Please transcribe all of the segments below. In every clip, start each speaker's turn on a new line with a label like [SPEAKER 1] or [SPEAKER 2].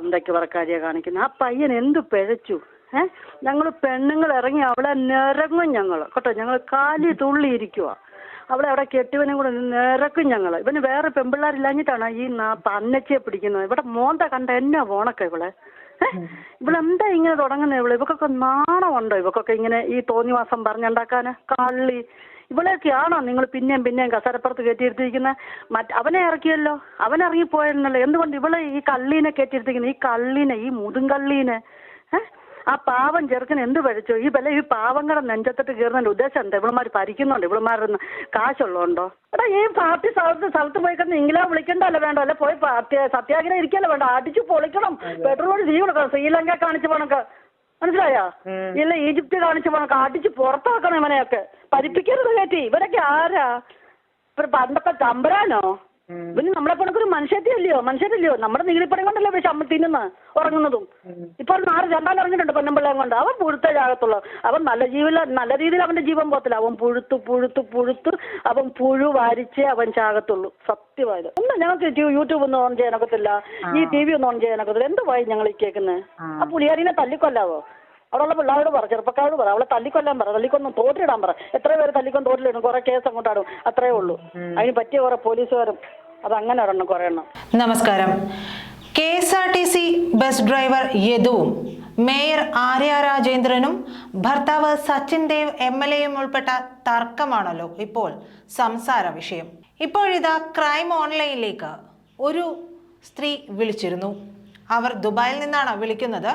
[SPEAKER 1] തന്തയ്ക്ക് പറക്കാരിയ കാണിക്കുന്നത് ആ പയ്യൻ എന്ത് പിഴച്ചു? ഏ? ഞങ്ങൾ പെണ്ണുങ്ങൾ ഇറങ്ങി അവളെ നിരങ്ങും ഞങ്ങൾ കേട്ടോ ഞങ്ങൾ കാലി തുള്ളി ഇരിക്കുക അവളെ അവിടെ കെട്ടിവനും കൂടെ നിരക്കും ഞങ്ങൾ ഇവന് വേറെ പെമ്പിള്ളാരില്ലാഞ്ഞിട്ടാണ് ഈ പന്നച്ചിയെ പിടിക്കുന്നത്? ഇവിടെ മോന്ത കണ്ട എന്നാ ഓണക്ക ഇവളെ? ഇവളെന്താ ഇങ്ങനെ തുടങ്ങുന്നത് ഇവൾ? ഇവക്കൊക്കെ നാണമുണ്ടോ? ഇവക്കൊക്കെ ഇങ്ങനെ ഈ തോന്നിവാസം പറഞ്ഞുണ്ടാക്കാന് കള്ളി. ഇവളെയൊക്കെയാണോ നിങ്ങൾ പിന്നെയും പിന്നെയും കസരപ്പുറത്ത് കയറ്റിയിരുത്തിയിരിക്കുന്നത് മറ്റ് അവനെ ഇറക്കിയല്ലോ? അവൻ ഇറങ്ങിപ്പോയെന്നല്ലോ എന്തുകൊണ്ട് ഇവളെ ഈ കള്ളീനെ കയറ്റിയിരുത്തിക്കുന്നത് ഈ കള്ളീനെ ഈ മുതുങ്കള്ളീനെ ഏഹ് ആ പാവം ചെറുക്കൻ എന്ത് പഴിച്ചു ഈ വില ഈ പാവങ്ങളുടെ നെഞ്ചത്തിട്ട് കീറുന്നതിന്റെ ഉദ്ദേശം എന്താ? ഇവളുമാർ ഭരിക്കുന്നുണ്ട്? ഇവളുമാരുടെ കാശുള്ളതുണ്ടോ? എടാ ഈ പാർട്ടി സ്ഥലത്ത് സ്ഥലത്ത് പോയി കിടന്ന് ഇംഗ്ലാ വിളിക്കണ്ടല്ലോ വേണ്ട? അല്ലെ പോയി പാർട്ടി സത്യാഗ്രഹം ഇരിക്കല്ലോ വേണ്ട? അടിച്ചു പൊളിക്കണം. പെട്രോൾ തീ കൊടുക്കണം. ശ്രീലങ്ക കാണിച്ചു പോണക്ക്. മനസ്സിലായോ? ഇല്ല ഈജിപ്ത് കാണിച്ചു പോണക്ക്. അടിച്ചു പുറത്താക്കണം ഇവനെയൊക്കെ. പരിപ്പിക്കരുത് കയറ്റി ഇവരൊക്കെ ആരാ? പണ്ടത്തെ തമ്പരാനോ? ഇവന് നമ്മളെ കണക്കൊരു മനുഷ്യത്തിയല്ലയോ? മനുഷ്യരല്ലയോ? നമ്മുടെ കൊണ്ടല്ലേ പക്ഷെ അമ്മ തിന്നുന്ന ഉറങ്ങുന്നതും? ഇപ്പൊ ഒരു നാല് രണ്ടാം ഇറങ്ങിയിട്ടുണ്ട് പൊന്നമ്പിള്ളയും കൊണ്ട്. അവൻ പുഴുത്തേ ജാകത്തുള്ളൂ അവൻ നല്ല ജീവില നല്ല രീതിയിൽ അവന്റെ ജീവൻ പോകത്തില്ല. അവൻ പുഴുത്തു പുഴുത്തു പുഴുത്ത് അവൻ പുഴു വാരിച്ചേ അവൻ ചാകത്തുള്ളൂ. സത്യമായത്. ഒന്നും ഞങ്ങൾക്ക് യൂട്യൂബ് ഒന്നും ഓൺ ചെയ്യാനൊക്കത്തില്ല ഈ ടി വി ഒന്നും ഓൺ ചെയ്യാനൊക്കത്തില്ല എന്ത് വായി ഞങ്ങൾ ഈ കേൾക്കുന്നത് ആ പുളിയാരിനെ തല്ലിക്കൊല്ലാവോ? അവിടെയുള്ള പിള്ളേരോട് പറ ചെറുപ്പക്കാരോട് പറ. അവളെ തല്ലിക്കൊല്ലാൻ പറ. തല്ലിക്കൊന്നും തോട്ടിലിടാൻ പറ. എത്ര പേര് തല്ലിക്കൊന്ന് തോട്ടിലിടും കുറെ കേസ് അങ്ങോട്ടാടും അത്രേ ഉള്ളൂ. അതിന് പറ്റിയ കുറെ പോലീസുകാരും അത് അങ്ങനെ ഒരെണ്ണം കുറെ എണ്ണം.
[SPEAKER 2] നമസ്കാരം. K S R T C bus driver യദുവും mayor Arya രാജേന്ദ്രനും ഭർത്താവ് സച്ചിൻ ദേവ് എം എൽ എയും ഉൾപ്പെട്ട തർക്കമാണല്ലോ ഇപ്പോൾ സംസാര വിഷയം. ഇപ്പോഴിതാ ക്രൈം ഓൺലൈനിലേക്ക് ഒരു സ്ത്രീ വിളിച്ചിരുന്നു. അവർ ദുബായിൽ നിന്നാണ് വിളിക്കുന്നത്.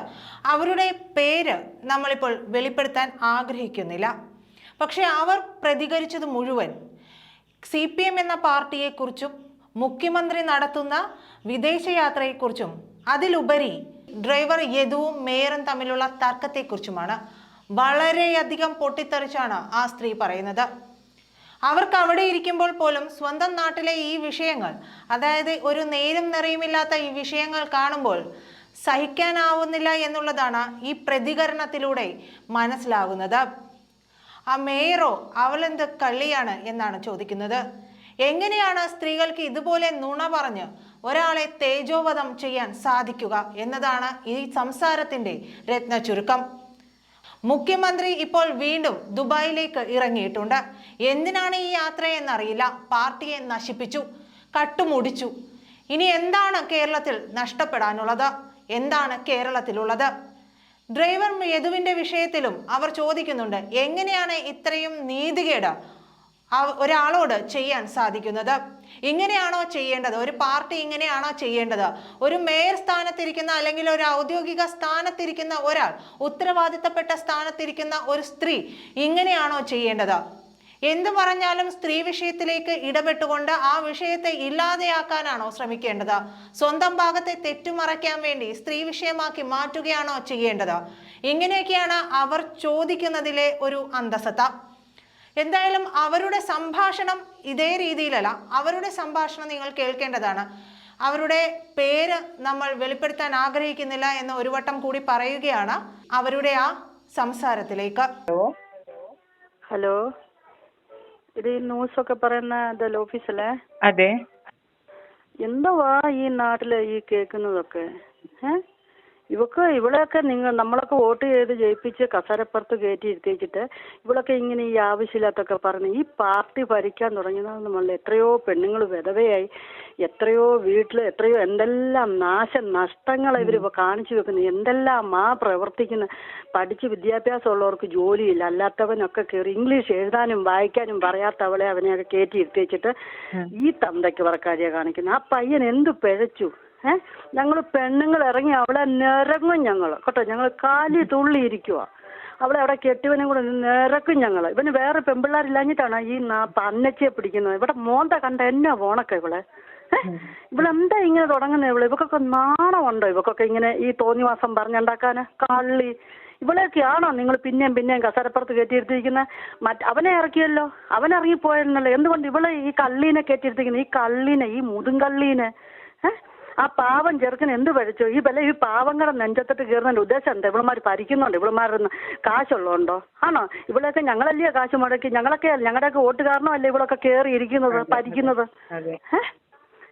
[SPEAKER 2] അവരുടെ പേര് നമ്മളിപ്പോൾ വെളിപ്പെടുത്താൻ ആഗ്രഹിക്കുന്നില്ല. പക്ഷേ അവർ പ്രതികരിച്ചത് മുഴുവൻ സി പി എം എന്ന പാർട്ടിയെക്കുറിച്ചും മുഖ്യമന്ത്രി നടത്തുന്ന വിദേശയാത്രയെക്കുറിച്ചും അതിലുപരി ഡ്രൈവർ യദുവും മേയറും തമ്മിലുള്ള തർക്കത്തെക്കുറിച്ചുമാണ് വളരെയധികം പൊട്ടിത്തെറിച്ചാണ് ആ സ്ത്രീ പറയുന്നത്. അവർക്ക് അവിടെ ഇരിക്കുമ്പോൾ പോലും സ്വന്തം നാട്ടിലെ ഈ വിഷയങ്ങൾ അതായത് ഒരു നേരും നിറയുമില്ലാത്ത ഈ വിഷയങ്ങൾ കാണുമ്പോൾ സഹിക്കാനാവുന്നില്ല എന്നുള്ളതാണ് ഈ പ്രതികരണത്തിലൂടെ മനസ്സിലാകുന്നത്. ആ മേയറോ അവളെന്ത് കള്ളിയാണ് എന്നാണ് ചോദിക്കുന്നത്. എങ്ങനെയാണ് സ്ത്രീകൾക്ക് ഇതുപോലെ നുണ പറഞ്ഞ് ഒരാളെ തേജോവധം ചെയ്യാൻ സാധിക്കുക എന്നതാണ് ഈ സംസാരത്തിന്റെ രത്ന ചുരുക്കം മുഖ്യമന്ത്രി ഇപ്പോൾ വീണ്ടും ദുബായിലേക്ക് ഇറങ്ങിയിട്ടുണ്ട്. എന്തിനാണ് ഈ യാത്രയെന്നറിയില്ല. പാർട്ടിയെ നശിപ്പിച്ചു കട്ടുമുടിച്ചു. ഇനി എന്താണ് കേരളത്തിൽ നഷ്ടപ്പെടാനുള്ളത്? എന്താണ് കേരളത്തിലുള്ളത്? ഡ്രൈവർ യദുവിന്റെ വിഷയത്തിലും അവർ ചോദിക്കുന്നുണ്ട്. എങ്ങനെയാണ് ഇത്രയും നീതികേട് ഒരാളോട് ചെയ്യാൻ സാധിക്കുന്നത്. ഇങ്ങനെയാണോ ചെയ്യേണ്ടത്? ഒരു പാർട്ടി ഇങ്ങനെയാണോ ചെയ്യേണ്ടത്? ഒരു മേയർ സ്ഥാനത്തിരിക്കുന്ന അല്ലെങ്കിൽ ഒരു ഔദ്യോഗിക സ്ഥാനത്തിരിക്കുന്ന ഒരാൾ ഉത്തരവാദിത്തപ്പെട്ട സ്ഥാനത്തിരിക്കുന്ന ഒരു സ്ത്രീ ഇങ്ങനെയാണോ ചെയ്യേണ്ടത്? എന്തു പറഞ്ഞാലും സ്ത്രീ വിഷയത്തിലേക്ക് ഇടപെട്ടുകൊണ്ട് ആ വിഷയത്തെ ഇല്ലാതെയാക്കാനാണോ ശ്രമിക്കേണ്ടത്? സ്വന്തം ഭാഗത്തെ തെറ്റുമറയ്ക്കാൻ വേണ്ടി സ്ത്രീ വിഷയമാക്കി മാറ്റുകയാണോ ചെയ്യേണ്ടത്? ഇങ്ങനെയൊക്കെയാണ് അവർ ചോദിക്കുന്നതിലെ ഒരു അന്തസത്ത. എന്തായാലും അവരുടെ സംഭാഷണം ഇതേ രീതിയിലല്ല. അവരുടെ സംഭാഷണം നിങ്ങൾ കേൾക്കേണ്ടതാണ്. അവരുടെ പേര് നമ്മൾ വെളിപ്പെടുത്താൻ ആഗ്രഹിക്കുന്നില്ല എന്ന് ഒരു വട്ടം കൂടി പറയുകയാണ് അവരുടെ ആ സംസാരത്തിലേക്ക്.
[SPEAKER 1] ഹലോ. ഇത് ന്യൂസ് ഒക്കെ പറയുന്ന ഓഫീസല്ലേ?
[SPEAKER 3] അതെ.
[SPEAKER 1] എന്തുവാ ഈ നാട്ടിൽ ഈ കേൾക്കുന്നതൊക്കെ? ഏ? ഇവക്ക് ഇവളെയൊക്കെ നിങ്ങൾ നമ്മളൊക്കെ വോട്ട് ചെയ്ത് ജയിപ്പിച്ച് കസരപ്പുറത്ത് കയറ്റി ഇരുത്തിച്ചിട്ട് ഇവളൊക്കെ ഇങ്ങനെ ഈ ആവശ്യമില്ലാത്തൊക്കെ പറഞ്ഞ് ഈ പാർട്ടി ഭരിക്കാൻ തുടങ്ങിയതാണ് നമ്മൾ എത്രയോ പെണ്ണുങ്ങൾ വിധവയായി എത്രയോ വീട്ടിൽ എത്രയോ എന്തെല്ലാം നാശ നഷ്ടങ്ങൾ ഇവരിപ്പോൾ കാണിച്ചു വെക്കുന്നത്. എന്തെല്ലാം ആ പ്രവർത്തിക്കുന്ന പഠിച്ച് വിദ്യാഭ്യാസം ഉള്ളവർക്ക് ജോലിയില്ല അല്ലാത്തവനൊക്കെ കയറി ഇംഗ്ലീഷ് എഴുതാനും വായിക്കാനും പറയാത്തവളെ അവനെയൊക്കെ കയറ്റി ഇരുത്തിച്ചിട്ട് ഈ തന്തയ്ക്ക് വർക്കാരിയെ കാണിക്കുന്നത്. ആ പയ്യൻ എന്ത് പിഴച്ചു? ഏ? ഞങ്ങൾ പെണ്ണുങ്ങൾ ഇറങ്ങി അവളെ നിരങ്ങും ഞങ്ങൾ കേട്ടോ ഞങ്ങൾ കാലി തുള്ളി ഇരിക്കുവാ. അവളെ അവിടെ കെട്ടിവനും കൂടെ നിരക്കും ഞങ്ങൾ ഇവന് വേറെ പെമ്പിള്ളാരില്ലാഞ്ഞിട്ടാണ് ഈ അന്നച്ചിയെ പിടിക്കുന്നത്? ഇവിടെ മോന്ത കണ്ട എന്നെ ഓണക്ക ഇവളെ? ഇവളെന്താ ഇങ്ങനെ തുടങ്ങുന്നത് ഇവൾ? ഇവക്കൊക്കെ നാണമുണ്ടോ ഇവക്കൊക്കെ ഇങ്ങനെ ഈ തോന്നിവാസം പറഞ്ഞുണ്ടാക്കാന്? കള്ളി. ഇവളെയൊക്കെയാണോ നിങ്ങൾ പിന്നെയും പിന്നെയും കസരപ്പുറത്ത് കയറ്റിയിരുത്തിയിരിക്കുന്നത് മറ്റ് അവനെ ഇറക്കിയല്ലോ. അവൻ ഇറങ്ങിപ്പോയെന്നല്ലോ. എന്തുകൊണ്ട് ഇവളെ ഈ കള്ളീനെ കയറ്റിയിരുത്തിക്കുന്നത് ഈ കള്ളീനെ ഈ മുതുങ്കള്ളീനെ ഏ? ആ പാവം ചെറുക്കൻ എന്ത് പഴിച്ചോ ഈ വില ഈ പാവങ്ങളുടെ നെഞ്ചത്തിട്ട് കയറുന്നതിന്റെ ഉദ്ദേശം എന്താ? ഇവളുമാർ ഭരിക്കുന്നുണ്ട്? ഇവളുമാരുടെ കാശുള്ളതുണ്ടോ? ആണോ? ഇവളൊക്കെ ഞങ്ങളല്ലേ കാശ് മുടക്കി? ഞങ്ങളൊക്കെ ഞങ്ങളുടെയൊക്കെ വോട്ട് കാരണമല്ലേ ഇവളൊക്കെ കയറി ഇരിക്കുന്നത് ഭരിക്കുന്നത്?
[SPEAKER 3] ഏഹ്
[SPEAKER 1] ഏ?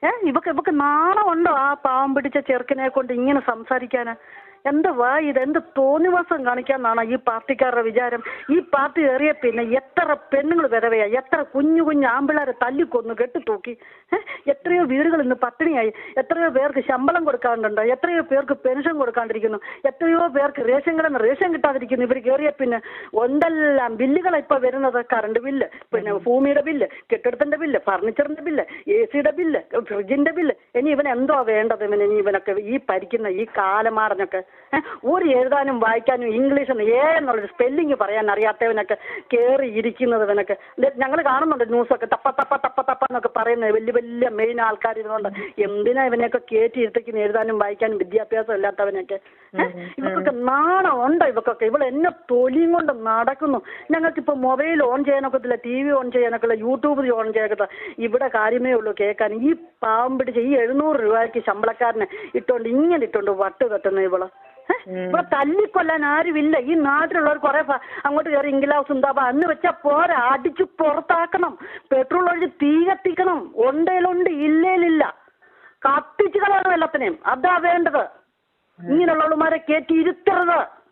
[SPEAKER 1] ഏ? ഇവക്ക് ഇവക്ക് നാണമുണ്ടോ ആ പാവം പിടിച്ച ചെറുക്കനെ കൊണ്ട് ഇങ്ങനെ സംസാരിക്കാന് എന്തുവാ ഇത് എന്ത് തോന്നിവാസം കാണിക്കാന്നാണ് ഈ പാർട്ടിക്കാരുടെ വിചാരം. ഈ പാർട്ടി കയറിയ പിന്നെ എത്ര പെണ്ണുങ്ങൾ വരവയാ? എത്ര കുഞ്ഞു കുഞ്ഞു ആമ്പിളാരെ തല്ലിക്കൊന്നു കെട്ടിത്തൂക്കി? എത്രയോ വീടുകൾ ഇന്ന് പട്ടിണിയായി. എത്രയോ പേർക്ക് ശമ്പളം കൊടുക്കാണ്ടുണ്ട് എത്രയോ പേർക്ക് പെൻഷൻ കൊടുക്കാണ്ടിരിക്കുന്നു. എത്രയോ പേർക്ക് റേഷൻ കിടന്ന് റേഷൻ കിട്ടാതിരിക്കുന്നു. ഇവർ കയറിയ പിന്നെ എന്തെല്ലാം ബില്ലുകളാ ഇപ്പൊ വരുന്നത്? കറണ്ട് ബില്ല് പിന്നെ ഭൂമിയുടെ ബില്ല് കെട്ടിടത്തിന്റെ ബില്ല് ഫർണിച്ചറിന്റെ ബില്ല് എ സിയുടെ ബില്ല് ഫ്രിഡ്ജിന്റെ ബില്ല്. ഇനി ഇവൻ എന്തോ വേണ്ടത് ഇവൻ ഇനി ഇവനൊക്കെ ഈ പരിക്കുന്ന ഈ കാലമാറിനൊക്കെ? ഒരു എഴുതാനും വായിക്കാനും ഇംഗ്ലീഷ് ഏ എന്നുള്ളൊരു സ്പെല്ലിങ് പറയാൻ അറിയാത്തവനൊക്കെ കയറി ഇരിക്കുന്നത് ഇവനൊക്കെ ഞങ്ങൾ കാണുന്നുണ്ട് ന്യൂസൊക്കെ തപ്പ തപ്പ തപ്പ തപ്പ എന്നൊക്കെ പറയുന്നത് വലിയ വലിയ മെയിൻ ആൾക്കാർ ഇതുകൊണ്ട് എന്തിനാ ഇവനെയൊക്കെ കയറ്റി ഇരുത്തിക്കുന്ന എഴുതാനും വായിക്കാനും വിദ്യാഭ്യാസം ഇല്ലാത്തവനൊക്കെ? ഇവർക്കൊക്കെ നാണം ഉണ്ടോ ഇവക്കൊക്കെ ഇവൾ എന്നെ തൊലിയും കൊണ്ട് നടക്കുന്നു. ഞങ്ങൾക്കിപ്പോൾ മൊബൈൽ ഓൺ ചെയ്യാനൊക്കത്തില്ല ടി വി ഓൺ ചെയ്യാനൊക്കെ യൂട്യൂബ് ഓൺ ചെയ്യാനൊക്കെ ഇവിടെ കാര്യമേ ഉള്ളൂ കേൾക്കാൻ. ഈ പാവം പിടിച്ച് ഈ എഴുന്നൂറ് രൂപയ്ക്ക് ശമ്പളക്കാരനെ ഇട്ടുകൊണ്ട് ഇങ്ങനെ ഇട്ടുകൊണ്ട് വട്ട് കെട്ടുന്നു ഇവൾ? ഇവിടെ തല്ലിക്കൊല്ലാൻ ആരുമില്ല. ഈ നാട്ടിലുള്ളവർ കുറെ അങ്ങോട്ട് കയറി ഇംഗ്ലാവ് സുന്ദാബ അന്ന് വെച്ചാ പോരാ. അടിച്ചു പുറത്താക്കണം. പെട്രോൾ ഒഴിച്ച് തീ കത്തിക്കണം. ഉണ്ടേലുണ്ട് ഇല്ലേലില്ല. കത്തിച്ചു കളയണം എല്ലാത്തിനെയും. അതാ വേണ്ടത്. ഇങ്ങനെയുള്ളവന്മാരെ കയറ്റി ഇരുത്തരുത്.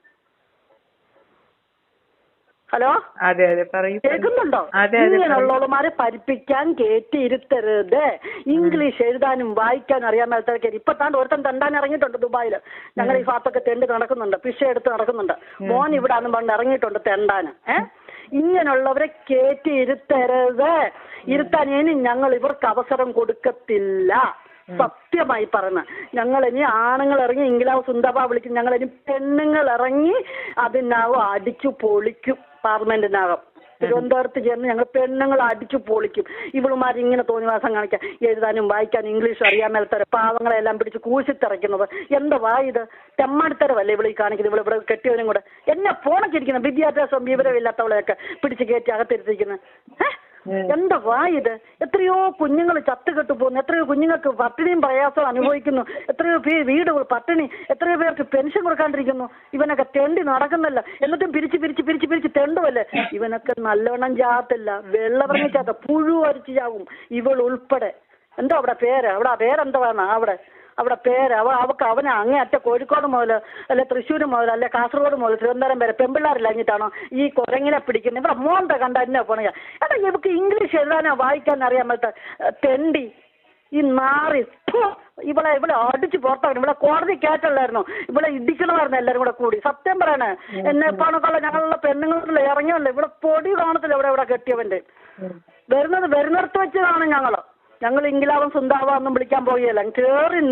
[SPEAKER 1] ഹലോ?
[SPEAKER 3] അതെ അതെ പറയൂ.
[SPEAKER 1] കേൾക്കുന്നുണ്ടോ. ഇങ്ങനെയുള്ളവന്മാരെ പഠിപ്പിക്കാൻ കയറ്റി ഇരുത്തരുത് ഇംഗ്ലീഷ് എഴുതാനും വായിക്കാനും അറിയാൻ മേലത്തേക്ക് ഇപ്പൊ താണ്ട് ഒരുത്തൻ തണ്ടാൻ ഇറങ്ങിയിട്ടുണ്ട് ദുബായിൽ ഞങ്ങൾ ഈ ഭാഗത്തൊക്കെ തെണ്ട് നടക്കുന്നുണ്ട്. പിഷ എടുത്ത് നടക്കുന്നുണ്ട്. മോൻ ഇവിടെ ആണെന്ന് പറഞ്ഞ് ഇറങ്ങിയിട്ടുണ്ട് തെണ്ടാന്. ഏഹ് ഇങ്ങനെയുള്ളവരെ കേറ്റിയിരുത്തരുത് ഇരുത്താൻ ഇനി ഞങ്ങൾ ഇവർക്ക് അവസരം കൊടുക്കത്തില്ല. സത്യമായി പറഞ്ഞ ഞങ്ങൾ ഇനി ആണുങ്ങൾ ഇറങ്ങി ഇംഗ്ലാവ് സുന്ദബ വിളിക്കും ഞങ്ങൾ ഇനി പെണ്ണുങ്ങൾ ഇറങ്ങി അതിനാവും അടിച്ചു പൊളിക്കും. പാർലമെന്റിനകം. തിരുവനന്തപുരത്ത് ചെന്ന് ഞങ്ങൾ പെണ്ണുങ്ങൾ അടിച്ചു പൊളിക്കും. ഇവളുമാർ ഇങ്ങനെ തോന്നിവാസം കാണിക്കാൻ എഴുതാനും വായിക്കാനും ഇംഗ്ലീഷ് അറിയാൻ മേലത്തര പാവങ്ങളെല്ലാം പിടിച്ച് കൂശിത്തിറയ്ക്കുന്നത്. എന്തുവാ ഇത്? തെമ്മാടിത്തരമല്ലേ ഇവിടെ ഈ കാണിക്കുന്നത്? ഇവിടെ ഇവിടെ കെട്ടിയവനും കൂടെ. എന്നെ ഫോണൊക്കെ വിദ്യാഭ്യാസം വിവരമില്ലാത്തവളെയൊക്കെ പിടിച്ച് കയറ്റി അകത്തിരുത്തിക്കുന്നത് ഏഹ് എന്തുവാ ഇത്? എത്രയോ കുഞ്ഞുങ്ങൾ ചത്തുകെട്ടു പോകുന്നു. എത്രയോ കുഞ്ഞുങ്ങൾക്ക് പട്ടിണിയും പ്രയാസവും അനുഭവിക്കുന്നു. എത്രയോ പേര് വീട് പട്ടിണി എത്രയോ പേർക്ക് പെൻഷൻ കൊടുക്കാണ്ടിരിക്കുന്നു. ഇവനൊക്കെ തെണ്ടി നടക്കുന്നല്ല. എന്നിട്ടും പിരിച്ച് പിരിച്ച് പിരിച്ച് പിരിച്ച് തെണ്ടുമല്ലേ ഇവനൊക്കെ നല്ലവണ്ണം ചാകത്തില്ല വെള്ളമിറങ്ങി ചാത്ത പുഴു അരിച്ചു ചാവും. ഇവൾ ഉൾപ്പെടെ. എന്തോ അവിടെ പേര്? അവിടെ പേരെന്തുവാണ് അവിടെ. അവിടെ പേര് അവ അവക്ക് അവന് അങ്ങേ അറ്റ കോഴിക്കോട് മുതൽ അല്ലെ തൃശ്ശൂർ മുതൽ അല്ലെ കാസർഗോഡ് മുതൽ തിരുവനന്തപുരം വരെ പെമ്പിള്ളാരില്ലഞ്ഞിട്ടാണോ ഈ കുരങ്ങിനെ പിടിക്കുന്നത് ഇവിടെ മോന്ത കണ്ട എന്നെ പോണ എടാ ഇവക്ക് ഇംഗ്ലീഷ് എഴുതാനോ വായിക്കാനോ അറിയാൻ പറ്റ തെണ്ടി ഈ നാറി ഇവിടെ ഇവിടെ അടിച്ചു പുറത്താക്കണം. ഇവിടെ കോടതി കേട്ടല്ലായിരുന്നു ഇവിടെ ഇടിക്കണമായിരുന്നു എല്ലാരും കൂടെ കൂടി. സത്യം പറയണേ എന്നെ പാണക്കുള്ള ഞങ്ങളുടെ പെണ്ണുങ്ങളിലെ ഇറങ്ങിയല്ലേ ഇവിടെ പൊടി കാണത്തില്ല ഇവിടെ ഇവിടെ കെട്ടിയവന്റെ. വരുന്നത് വരുന്നിടത്ത് വെച്ചതാണ് ഞങ്ങൾ. ഞങ്ങൾ ഇംഗ്ലാവും സുന്ദാവാന്നും വിളിക്കാൻ പോവുകയല്ല.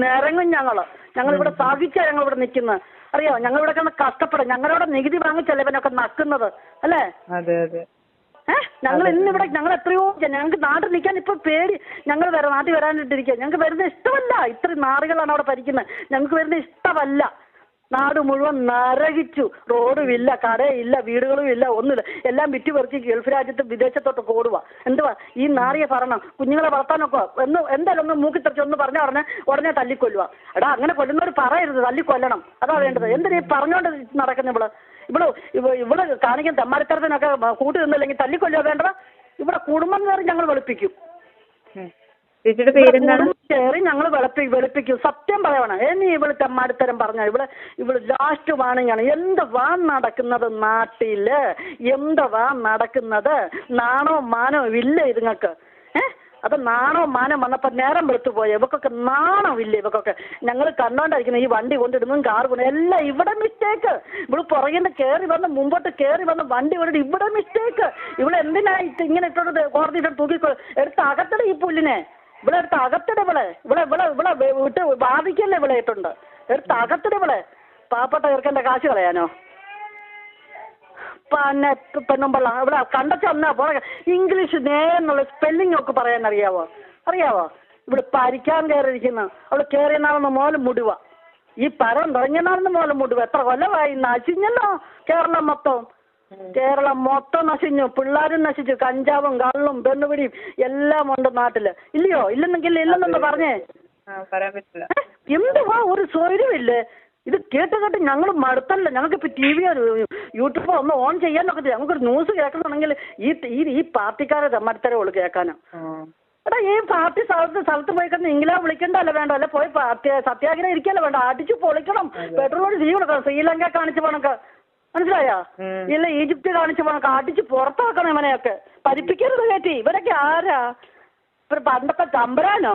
[SPEAKER 1] നിരങ്ങും ഞങ്ങൾ. ഞങ്ങൾ ഇവിടെ സഹിച്ചാ ഞങ്ങൾ ഇവിടെ നിൽക്കുന്നത് അറിയോ? ഞങ്ങൾ ഇവിടെ കിടന്ന് കഷ്ടപ്പെടും ഞങ്ങളവിടെ നികുതി വാങ്ങിച്ചല്ലേ ഇവനൊക്കെ നക്കുന്നത്? അല്ലേ? ഏഹ് ഞങ്ങൾ ഇന്നിവിടെ ഞങ്ങൾ എത്രയോ ഞങ്ങൾക്ക് നാട്ടിൽ നിൽക്കാൻ ഇപ്പൊ പേടി. ഞങ്ങൾ വരാം നാട്ടിൽ വരാനിട്ടിരിക്കുക ഞങ്ങൾക്ക് വരുന്ന ഇഷ്ടമല്ല. ഇത്രയും നാറുകളാണ് അവിടെ ഭരിക്കുന്നത് ഞങ്ങൾക്ക് വരുന്ന ഇഷ്ടമല്ല. നാട് മുഴുവൻ നരകിച്ചു. റോഡും ഇല്ല കടയില്ല വീടുകളും ഇല്ല ഒന്നുമില്ല. എല്ലാം വിറ്റ് പെറുക്കി ഗൾഫ് രാജ്യത്ത് വിദേശത്തോട്ട് ഓടുക എന്തുവാ? ഈ നാറിയ ഭരണം. കുഞ്ഞുങ്ങളെ വളർത്താനൊക്കെ എന്ന് എന്തായാലും ഒന്ന് മൂക്കി തെറിച്ച് ഒന്ന് പറഞ്ഞ ഉടനെ ഉടനെ തല്ലിക്കൊല്ലുക എടാ അങ്ങനെ കൊല്ലുന്നവർ പറയരുത്. തല്ലിക്കൊല്ലണം. അതാ വേണ്ടത്. എന്തിനാ പറഞ്ഞോണ്ട് നടക്കുന്ന ഇവൾ? ഇവിടെ ഇവൾ കാണിക്കുന്ന തെമ്മാടിത്തരത്തിനൊക്കെ കൂട്ടി നിന്നില്ലെങ്കിൽ തല്ലിക്കൊല്ലുക വേണ്ടത്? ഇവിടെ കുടുംബം കയറി ഞങ്ങൾ വെളുപ്പിക്കും.
[SPEAKER 3] ചേച്ചിയുടെ പേരെന്താണ്?
[SPEAKER 1] കയറി ഞങ്ങൾ വെളുപ്പി വെളുപ്പിക്കും. സത്യം പറയണം. ഇനി ഇവൾ തെമ്മാടിത്തരം പറഞ്ഞ ഇവൾ ഇവൾ ലാസ്റ്റ് വാണിങ്ങാണ് എന്തുവാ നടക്കുന്നത് നാട്ടിൽ? എന്തുവാ നടക്കുന്നത്? നാണോ മാനോ ഇല്ല ഇതുങ്ങൾക്ക്. ഏഹ് അത് നാണോ മാനം വന്നപ്പോ നേരം വെളുത്തു പോയ. ഇവക്കൊക്കെ നാണമില്ല ഇവക്കൊക്കെ. ഞങ്ങൾ കണ്ടോണ്ടായിരിക്കുന്നു ഈ വണ്ടി കൊണ്ടിടുന്നതും കാർ കൊണ്ട് എല്ലാം ഇവിടെ മിസ്റ്റേക്ക് ഇവൾ പുറകിന്ന് കയറി വന്ന് മുമ്പോട്ട് കയറി വന്ന് വണ്ടി കൊണ്ടിട്ട് ഇവിടെ മിസ്റ്റേക്ക് ഇവിടെ എന്തിനാ ഇങ്ങനെ ഇങ്ങനെ കോടതി കോടതിയിട്ട് തൂക്കി എടുത്ത് അകത്തട ഈ പുല്ലിനെ. ഇവിടെ എടുത്ത് അകത്തിട ഇവിടെ ഇവിടെ ഇവിടെ ഇവിടെ വിട്ട് ബാധിക്കല്ലേ ഇവിടെ ഇട്ടുണ്ട് എടുത്ത് അകത്തിട ഇവിടെ പാവപ്പെട്ട ചെറുക്കന്റെ കാശ് കളയാനോ? പിന്നെ പെണ്ണുമ്പള്ള ഇവിടെ കണ്ടച്ച ഒന്നാ പുറകെ ഇംഗ്ലീഷ് നേരെന്നുള്ള സ്പെല്ലിംഗ് ഒക്കെ പറയാൻ അറിയാവോ? അറിയാവോ? ഇവിടെ പരിക്കാൻ കയറിയിരിക്കുന്നു. അവിടെ കയറിയ നാളെന്ന് മോലും മുടുവ. ഈ പരം തുടങ്ങിയ നാളെന്ന് മോലും മുടുവ. എത്ര കൊല്ലമായി? നശിഞ്ഞല്ലോ കേരളം മൊത്തം. കേരളം മൊത്തം നശിഞ്ഞു. പിള്ളേരും നശിച്ചു. കഞ്ചാവും കള്ളും പെണ്ണുപിടിയും എല്ലാം ഉണ്ട് നാട്ടിൽ. ഇല്ലയോ? ഇല്ലെന്നെങ്കിൽ ഇല്ലെന്നൊന്ന് പറഞ്ഞേ. എന്തുവാ? ഒരു സ്വൈര്യമില്ലേ ഇത് കേട്ട് കേട്ട് ഞങ്ങൾ മടുത്തല്ല? ഞങ്ങൾക്ക് ഇപ്പൊ ടി വി യൂട്യൂബോ ഒന്ന് ഓൺ ചെയ്യാനൊക്കെ ഞങ്ങൾക്കൊരു ന്യൂസ് കേൾക്കണമെങ്കിൽ ഈ ഈ പാർട്ടിക്കാരെ മടുത്തരേ ഉള്ളു കേൾക്കാനോ. എടാ ഈ പാർട്ടി സ്ഥലത്ത് സ്ഥലത്ത് പോയി കിടന്ന് ഇംഗ്ലാ വിളിക്കണ്ടല്ലോ വേണ്ട. അല്ലെ പോയി പാർട്ടി സത്യാഗ്രഹം ഇരിക്കല്ലോ വേണ്ട. അടിച്ചു പൊളിക്കണം. പെട്രോൾ തീ കൊടുക്കണം ശ്രീലങ്ക കാണിച്ചു പോണക്ക്. മനസ്സിലായോ. ഇല്ല ഈജിപ്ത് കാണിച്ചു പോണക്ക് അടിച്ച് പുറത്താക്കണം ഇവനെയൊക്കെ. പഠിപ്പിക്കരുത് കയറ്റി ഇവരൊക്കെ ആരാ? ഇപ്പൊ പണ്ടൊക്കെ തമ്പരാനോ?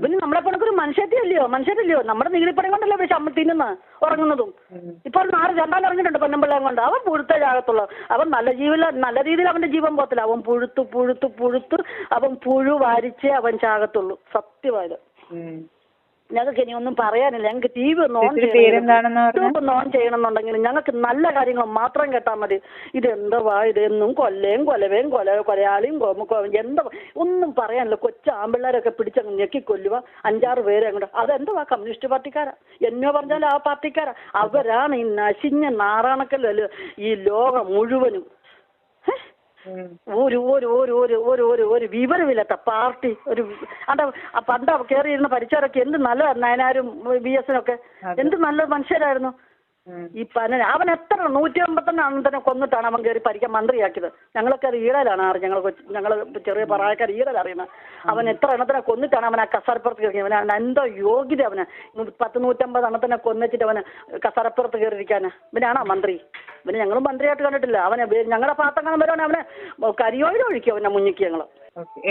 [SPEAKER 1] പിന്നെ നമ്മളെ കണക്കൊരു മനുഷ്യത്തിയല്ലയോ? മനുഷ്യരല്ലയോ? നമ്മുടെ നീളിപ്പണി കൊണ്ടല്ലേ പക്ഷെ അമ്മ തിന്നുന്ന ഉറങ്ങുന്നതും. ഇപ്പൊ ഒരു നാല് രണ്ടാം ഇറങ്ങിയിട്ടുണ്ട് പൊന്നമ്പിള്ളയും കൊണ്ട്. അവൻ പുഴുത്തേ ജാകത്തുള്ളൂ അവൻ നല്ല ജീവില നല്ല രീതിയിൽ അവന്റെ ജീവൻ പോത്തില്ല അവൻ പുഴുത്തു പുഴുത്തു പുഴുത്തു അവൻ പുഴു വാരിച്ചേ അവൻ ചാകത്തുള്ളൂ. സത്യമായത്. ഞങ്ങൾക്ക് ഇനി ഒന്നും പറയാനില്ല. ഞങ്ങൾക്ക് ടി വി ഒന്ന് ഓൺ
[SPEAKER 3] ചെയ്യണം?
[SPEAKER 1] യൂട്യൂബ് ഒന്ന് ഓൺ ചെയ്യണമെന്നുണ്ടെങ്കിൽ ഞങ്ങൾക്ക് നല്ല കാര്യങ്ങൾ മാത്രം കേട്ടാൽ മതി. ഇത് എന്തുവാ ഇത് എന്നും കൊല്ലയും കൊലവേയും കൊല കൊലയാളിയും എന്താ ഒന്നും പറയാനില്ല. കൊച്ചു ആമ്പിള്ളേരൊക്കെ പിടിച്ചങ്ങ് ഞെക്കി കൊല്ലുക അഞ്ചാറ് പേരെ അങ്ങോട്ട്. അതെന്തുവാ കമ്മ്യൂണിസ്റ്റ് പാർട്ടിക്കാരാ. എന്നോ പറഞ്ഞാൽ ആ പാർട്ടിക്കാരാ. അവരാണ് ഈ നശിഞ്ഞ നാറാണക്കല്ലോ. ഈ ലോകം മുഴുവനും. ഹേ? ഒരു ഒരു ഒരു ഒരു ഒരു ഒരു ഒരു വിവരമില്ലാത്ത പാർട്ടി ഒരു അണ്ട പണ്ട് കേറിയിരുന്ന പരിചയക്കാരൊക്കെ എന്ത് നല്ലതായിരുന്നു നയനാരും ബി എസിനൊക്കെ എന്ത് നല്ല മനുഷ്യരായിരുന്നു. ഈ പന അവൻ എത്ര നൂറ്റി അമ്പത്തെണ്ണം തന്നെ കൊന്നിട്ടാണ് അവൻ കയറി പരിക്ക മന്ത്രിയാക്കിയത്. ഞങ്ങളൊക്കെ അത് ഈടലാണ് അറിയാം ഞങ്ങൾ ഞങ്ങൾ ചെറിയ പ്രായക്കാർ ഈടൽ അറിയുന്നത്. അവൻ എത്ര എണ്ണത്തിനെ കൊന്നിട്ടാണ് അവൻ ആ കസാരപ്പുറത്ത് കയറി അവൻ എന്തോ യോഗ്യത അവന്. പത്ത് നൂറ്റമ്പത് എണ്ണത്തിനെ കൊന്നിച്ചിട്ട് അവന് കസാരപ്പുറത്ത് കയറിയിരിക്കാൻ ഇവനാണോ മന്ത്രി? ഇവന് ഞങ്ങളും മന്ത്രിയായിട്ട് കണ്ടിട്ടില്ല. അവനെ ഞങ്ങളുടെ പാത്രം കാണാൻ വരുവാണ് അവനെ കരിയോയിൽ ഒഴിക്കും അവനെ മുന്നിക്ക് ഞങ്ങൾ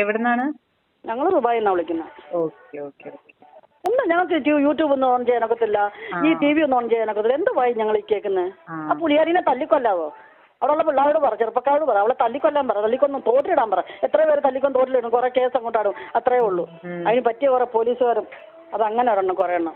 [SPEAKER 3] എവിടുന്നാണ്?
[SPEAKER 1] ഞങ്ങൾ ദുബായിൽ നിന്നാണ് വിളിക്കുന്നത്
[SPEAKER 3] ഓക്കെ ഓക്കെ.
[SPEAKER 1] ഒന്നും ഞങ്ങൾക്ക് യൂട്യൂബ് ഒന്നും ഓൺ ചെയ്യാനൊക്കത്തില്ല. ഈ ടി വി ഒന്നും ഓൺ ചെയ്യാനൊക്കത്തില്ല. എന്ത് വായി ഞങ്ങൾ ഈ കേൾക്കുന്നത്
[SPEAKER 3] ആ.
[SPEAKER 1] പുലിയാരിനെ പുളിയാരിനെ തല്ലിക്കൊല്ലാവോ? അവിടെയുള്ള പിള്ളേരോട് പറ ചെറുപ്പക്കാരോട് പറ. അവളെ തല്ലിക്കൊല്ലാൻ പറ. തല്ലിക്കൊന്നും തോട്ടിലിടാൻ പറ. എത്ര പേര് തല്ലിക്കൊന്ന് തോട്ടിലിടും കുറെ കേസ് അങ്ങോട്ടാടും അത്രേ ഉള്ളൂ. അതിന് പറ്റിയ കുറെ പോലീസുകാരും അത് അങ്ങനെ ഒരെണ്ണം കുറെ എണ്ണം.